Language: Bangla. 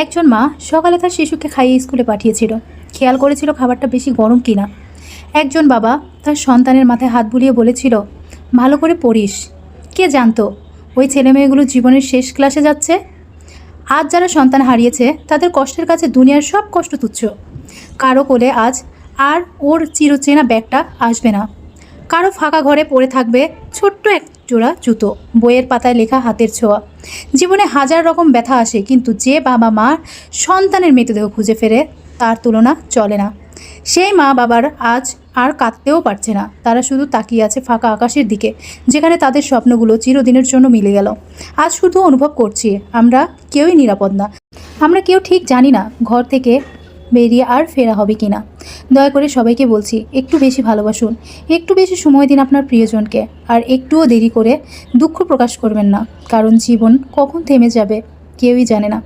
একজন মা সকালে তার শিশুকে খাইয়ে স্কুলে পাঠিয়েছিল। খেয়াল করেছিল খাবারটা বেশি গরম কিনা। একজন বাবা তার সন্তানের মাথায় হাত বুলিয়ে বলেছিল, ভালো করে পড়িস। কে জানতো, ওই ছেলেমেয়েগুলো জীবনের শেষ ক্লাসে যাচ্ছে? আজ যারা সন্তান হারিয়েছে, তাদের কষ্টের কাছে দুনিয়ার সব কষ্ট তুচ্ছ। কারও কোলে আজ আর ওর চিরচেনা ব্যাগটা আসবে না। কারও ফাঁকা ঘরে পড়ে থাকবে ছোট্ট এক জোড়া জুতো, বইয়ের পাতায় লেখা হাতের ছোঁয়া। জীবনে হাজার রকম ব্যথা আসে, কিন্তু যে বাবা মা সন্তানের মৃতদেহ খুঁজে ফেরে, তার তুলনা চলে না। সেই মা বাবার আজ আর কাঁদতেও পারছে না। তারা শুধু তাকিয়ে আছে ফাঁকা আকাশের দিকে, যেখানে তাদের স্বপ্নগুলো চিরদিনের জন্য মিলে গেল। আজ শুধু অনুভব করছি, আমরা কেউই নিরাপদ না। আমরা কেউ ঠিক জানি না, ঘর থেকে বেরিয়ে আর ফেরা হবে কি না দয়া করে সবাইকে বলছি, একটু বেশি ভালোবাসুন। একটু বেশি সময় দিন আপনার প্রিয়জনকে। আর একটুও দেরি করে দুঃখ প্রকাশ করবেন না, কারণ জীবন কখন থেমে যাবে কেউই জানে না।